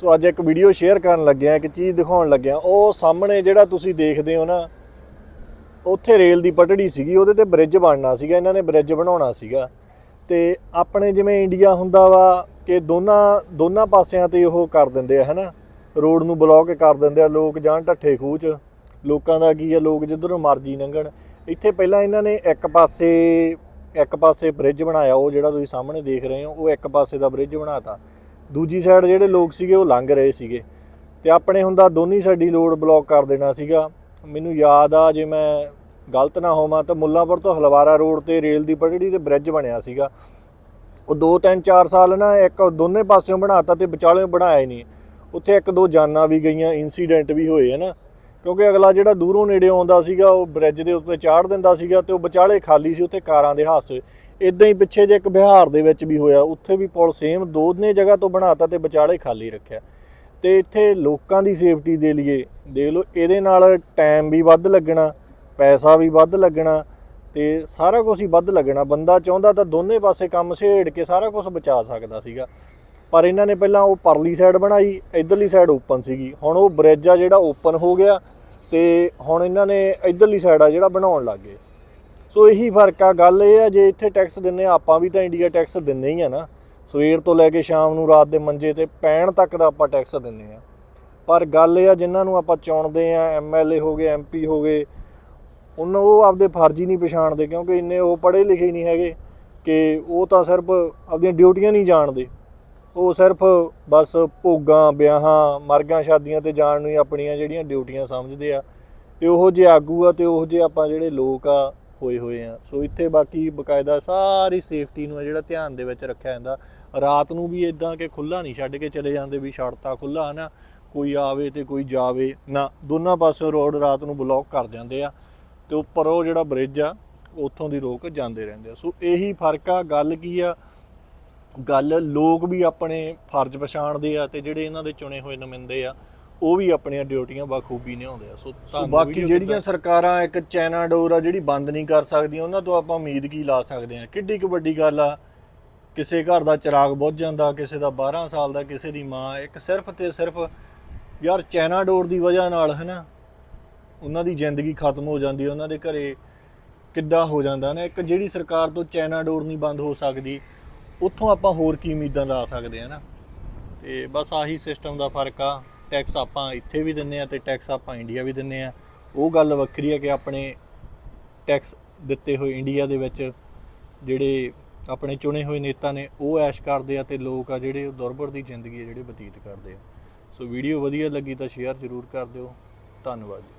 ਸੋ ਅੱਜ ਇੱਕ video share ਕਰਨ ਲੱਗਿਆ ਇੱਕ ਚੀਜ਼ ਦਿਖਾਉਣ ਲੱਗਿਆ ਉਹ ਸਾਹਮਣੇ ਜਿਹੜਾ ਤੁਸੀਂ ਦੇਖਦੇ ਹੋ ਨਾ, ਉੱਥੇ ਰੇਲ ਦੀ ਪਟੜੀ ਸੀਗੀ, ਉਹਦੇ ਤੇ ਬ੍ਰਿਜ ਬਣਨਾ ਸੀਗਾ, ਇਹਨਾਂ ਨੇ ਬ੍ਰਿਜ ਬਣਾਉਣਾ ਸੀਗਾ। ਤੇ ਆਪਣੇ ਜਿਵੇਂ ਇੰਡੀਆ ਹੁੰਦਾ ਵਾ ਕਿ ਦੋਨਾਂ ਦੋਨਾਂ ਪਾਸਿਆਂ ਤੇ ਉਹ ਕਰ ਦਿੰਦੇ ਆ, ਹਨਾ? ਰੋਡ ਨੂੰ ਬਲੌਕ ਕਰ ਦਿੰਦੇ ਆ, ਲੋਕ ਜਾਣ ਢੱਠੇ ਖੂਚ ਲੋਕਾਂ ਦਾ ਕੀ ਆ, ਲੋਕ ਜਿੱਧਰੋਂ ਮਰਜ਼ੀ ਲੰਘਣ। ਇੱਥੇ ਪਹਿਲਾਂ ਇਹਨਾਂ ਨੇ ਇੱਕ ਪਾਸੇ ਇੱਕ ਪਾਸੇ ਬ੍ਰਿਜ ਬਣਾਇਆ, ਉਹ ਜਿਹੜਾ ਤੁਸੀਂ ਸਾਹਮਣੇ ਦੇਖ ਰਹੇ ਹੋ, ਉਹ ਇੱਕ ਪਾਸੇ ਦਾ ਬ੍ਰਿਜ ਬਣਾਤਾ। ਦੂਜੀ ਸਾਈਡ ਜਿਹੜੇ ਲੋਕ ਸੀਗੇ ਉਹ ਲੰਘ ਰਹੇ ਸੀਗੇ ਤੇ ਆਪਣੇ ਹੁੰਦਾ ਦੋਨੀ ਸਾਡੀ ਰੋਡ ਬਲੌਕ ਕਰ ਦੇਣਾ ਸੀਗਾ। ਮੈਨੂੰ ਯਾਦ ਆ ਜੇ ਮੈਂ ਗਲਤ ਨਾ ਹੋਵਾਂ ਤਾਂ ਮੁੱਲਾਂਪੁਰ ਤੋਂ ਹਲਵਾਰਾ ਰੋਡ ਤੇ ਰੇਲ ਦੀ ਪਟੜੀ ਤੇ ਬ੍ਰਿਜ ਬਣਿਆ ਸੀਗਾ। ਉਹ 2 3 4 ਸਾਲ ਨਾ ਇੱਕ ਦੋਨੇ ਪਾਸਿਓਂ ਬਣਾਤਾ ਤੇ ਵਿਚਾਲੇ ਬਣਾਇਆ ਹੀ ਨਹੀਂ। ਉੱਥੇ ਇੱਕ ਦੋ ਜਾਨਾਂ ਵੀ ਗਈਆਂ ਇਨਸੀਡੈਂਟ ਵੀ ਹੋਏ ਹਨ। ਕਿਉਂਕਿ ਅਗਲਾ ਜਿਹੜਾ ਦੂਰੋਂ ਨੇੜੇ ਆਉਂਦਾ ਸੀਗਾ, ਉਹ ਬ੍ਰਿਜ ਦੇ ਉੱਤੇ ਚਾੜ ਦਿੰਦਾ ਸੀਗਾ ਤੇ ਉਹ ਵਿਚਾਲੇ ਖਾਲੀ ਸੀ, ਉੱਥੇ ਕਾਰਾਂ ਦੇ ਹਾਦਸੇ ਇਦਾਂ ਹੀ ਪਿੱਛੇ ਜੇ ਇੱਕ ਬਿਹਾਰ ਦੇ ਵਿੱਚ ਵੀ ਹੋਇਆ, ਉੱਥੇ ਵੀ ਪੁਲ ਸੇਮ ਦੋਨੇ ਜਗ੍ਹਾ ਤੋਂ ਬਣਾਤਾ ਤੇ ਵਿਚਾਲੇ ਖਾਲੀ ਰੱਖਿਆ। ਤੇ ਇੱਥੇ ਲੋਕਾਂ ਦੀ ਸੇਫਟੀ ਦੇ ਲਈ ਦੇਖ ਲਓ, ਇਹਦੇ ਨਾਲ ਟਾਈਮ ਵੀ ਵੱਧ ਲੱਗਣਾ, ਪੈਸਾ ਵੀ ਵੱਧ ਲੱਗਣਾ ਤੇ ਸਾਰਾ ਕੁਝ ਹੀ ਵੱਧ ਲੱਗਣਾ। ਬੰਦਾ ਚਾਹੁੰਦਾ ਤਾਂ ਦੋਨੇ ਪਾਸੇ ਕੰਮ ਛੇੜ ਕੇ ਸਾਰਾ ਕੁਝ ਬਚਾ ਸਕਦਾ ਸੀਗਾ। ਪਰ ਇਹਨਾਂ ਨੇ ਪਹਿਲਾਂ ਉਹ ਪਰਲੀ ਸਾਈਡ ਬਣਾਈ, ਇਧਰਲੀ ਸਾਈਡ ਓਪਨ ਸੀਗੀ। ਹੁਣ ਉਹ ਬ੍ਰਿਜ ਆ ਜਿਹੜਾ ਓਪਨ ਹੋ ਗਿਆ ਤੇ ਹੁਣ ਇਹਨਾਂ ਨੇ ਇਧਰਲੀ ਸਾਈਡ ਆ ਜਿਹੜਾ ਬਣਾਉਣ ਲੱਗ ਗਏ। ਸੋ ਇਹੀ ਫ਼ਰਕ ਆ, ਗੱਲ ਇਹ ਆ, ਜੇ ਇੱਥੇ ਟੈਕਸ ਦਿੰਨੇ ਆ, ਆਪਾਂ ਵੀ ਤਾਂ ਇੰਡੀਆ ਟੈਕਸ ਦਿੰਨੇ ਹੀ ਆ ਨਾ। ਸਵੇਰ ਤੋਂ ਲੈ ਕੇ ਸ਼ਾਮ ਨੂੰ ਰਾਤ ਦੇ ਮੰਜੇ ਤੇ ਪੈਣ ਤੱਕ ਦਾ ਆਪਾਂ ਟੈਕਸ ਦਿੰਨੇ ਆ। ਪਰ ਗੱਲ ਇਹ ਆ, ਜਿਨ੍ਹਾਂ ਨੂੰ ਆਪਾਂ ਚੁਣਦੇ ਆ ਐਮਐਲਏ ਹੋ ਗਏ ਐਮਪੀ ਹੋ ਗਏ ਉਹਨਾਂ ਉਹ ਆਪਦੇ ਫਰਜ਼ ਹੀ ਨਹੀਂ ਪਛਾਣਦੇ, ਕਿਉਂਕਿ ਇੰਨੇ ਉਹ ਪੜ੍ਹੇ ਲਿਖੇ ਹੀ ਨਹੀਂ ਹੈਗੇ ਕਿ ਉਹ ਤਾਂ ਸਿਰਫ ਆਪਣੀਆਂ ਡਿਊਟੀਆਂ ਨਹੀਂ ਜਾਣਦੇ। ਉਹ ਸਿਰਫ ਬਸ ਭੋਗਾਂ, ਵਿਆਹਾਂ, ਮਰਗਾਂ, ਸ਼ਾਦੀਆਂ ਤੇ ਜਾਣ ਨੂੰ ਹੀ ਆਪਣੀਆਂ ਜਿਹੜੀਆਂ ਡਿਊਟੀਆਂ ਸਮਝਦੇ ਆ। ਤੇ ਉਹੋ ਜਿਹੇ ਆਗੂ ਆ ਤੇ ਉਹੋ ਜਿਹੇ ਆਪਾਂ ਜਿਹੜੇ ਲੋਕ ਆ ਹੋਏ ਹੋਏ ਆ। ਸੋ ਇੱਥੇ ਬਾਕੀ ਬਕਾਇਦਾ ਸਾਰੀ ਸੇਫਟੀ ਨੂੰ ਆ ਜਿਹੜਾ ਧਿਆਨ ਦੇ ਵਿੱਚ ਰੱਖਿਆ ਜਾਂਦਾ। ਰਾਤ ਨੂੰ ਵੀ ਇਦਾਂ ਕਿ ਖੁੱਲਾ ਨਹੀਂ, ਛੱਡ ਕੇ ਚਲੇ ਜਾਂਦੇ ਵੀ ਛੱਡਤਾ ਖੁੱਲਾ ਹਨਾ। ਕੋਈ ਆਵੇ ਤੇ ਕੋਈ ਜਾਵੇ ਨਾ। ਦੋਨਾਂ ਪਾਸੇ ਰੋਡ ਰਾਤ ਨੂੰ ਬਲੌਕ ਕਰ ਜਾਂਦੇ ਆ ਤੇ ਉੱਪਰ ਉਹ ਜਿਹੜਾ ਬ੍ਰਿਜ ਆ, ਉੱਥੋਂ ਦੀ ਲੋਕ ਜਾਂਦੇ ਰਹਿੰਦੇ ਆ। ਸੋ ਇਹੀ ਫ਼ਰਕ ਆ। ਗੱਲ ਕੀ ਆ? ਗੱਲ ਲੋਕ ਵੀ ਆਪਣੇ ਫਰਜ਼ ਪਛਾਣਦੇ ਆ ਤੇ ਜਿਹੜੇ ਇਹਨਾਂ ਦੇ ਚੁਣੇ ਹੋਏ ਨੁਮਾਇੰਦੇ ਆ ਉਹ ਵੀ ਆਪਣੀਆਂ ਡਿਊਟੀਆਂ ਬਾਖੂਬੀ ਨਿਭਾਉਂਦੇ ਆ ਸੋ ਤੁਹਾਨੂੰ ਬਾਕੀ ਜਿਹੜੀਆਂ ਸਰਕਾਰਾਂ ਇੱਕ ਚਾਈਨਾ ਡੋਰ ਆ ਜਿਹੜੀ ਬੰਦ ਨਹੀਂ ਕਰ ਸਕਦੀਆਂ ਉਹਨਾਂ ਤੋਂ ਆਪਾਂ ਉਮੀਦ ਕੀ ਲਾ ਸਕਦੇ ਆ? ਕਿੱਡੀ ਕੁ ਵੱਡੀ ਗੱਲ ਆ ਕਿਸੇ ਘਰ ਦਾ ਚਿਰਾਗ ਬੁੱਝ ਜਾਂਦਾ ਕਿਸੇ ਦਾ 12 ਸਾਲ ਦਾ ਕਿਸੇ ਦੀ ਮਾਂ ਇੱਕ ਸਿਰਫ ਤੇ ਸਿਰਫ ਯਾਰ ਚਾਈਨਾ ਡੋਰ ਦੀ ਵਜ੍ਹਾ ਨਾਲ ਹਨਾ? ਉਹਨਾਂ ਦੀ ਜ਼ਿੰਦਗੀ ਖਤਮ ਹੋ ਜਾਂਦੀ ਹੈ ਉਹਨਾਂ ਦੇ ਘਰੇ ਕਿੱਦਾਂ ਹੋ ਜਾਂਦਾ ਨਾ ਇੱਕ ਜਿਹੜੀ ਸਰਕਾਰ ਤੋਂ ਚਾਈਨਾ ਡੋਰ ਨਹੀਂ ਬੰਦ ਹੋ ਸਕਦੀ ਉੱਥੋਂ ਆਪਾਂ ਹੋਰ ਕੀ ਉਮੀਦਾਂ ਲਾ ਸਕਦੇ ਆ ਨਾ ਤੇ ਬਸ ਆਹੀ ਸਿਸਟਮ ਦਾ ਫ਼ਰਕ ਆ। ਟੈਕਸ ਆਪਾਂ ਇੱਥੇ ਵੀ ਦਿੰਨੇ ਆ ਤੇ ਟੈਕਸ ਆਪਾਂ ਇੰਡੀਆ ਵੀ ਦਿੰਨੇ ਆ ਉਹ ਗੱਲ ਵੱਖਰੀ ਹੈ ਕਿ ਆਪਣੇ ਟੈਕਸ ਦਿੱਤੇ ਹੋਏ ਇੰਡੀਆ ਦੇ ਵਿੱਚ ਜਿਹੜੇ ਆਪਣੇ ਚੁਣੇ ਹੋਏ ਨੇਤਾ ਨੇ, ਉਹ ਐਸ਼ ਕਰਦੇ ਆ ਤੇ ਲੋਕ ਆ ਜਿਹੜੇ ਉਹ ਦੁਰਬਰ ਦੀ ਜ਼ਿੰਦਗੀ ਆ ਜਿਹੜੇ ਬਤੀਤ ਕਰਦੇ ਆ। ਸੋ ਵੀਡੀਓ ਵਧੀਆ ਲੱਗੀ ਤਾਂ ਸ਼ੇਅਰ ਜ਼ਰੂਰ ਕਰ ਦਿਓ। ਧੰਨਵਾਦ ਜੀ।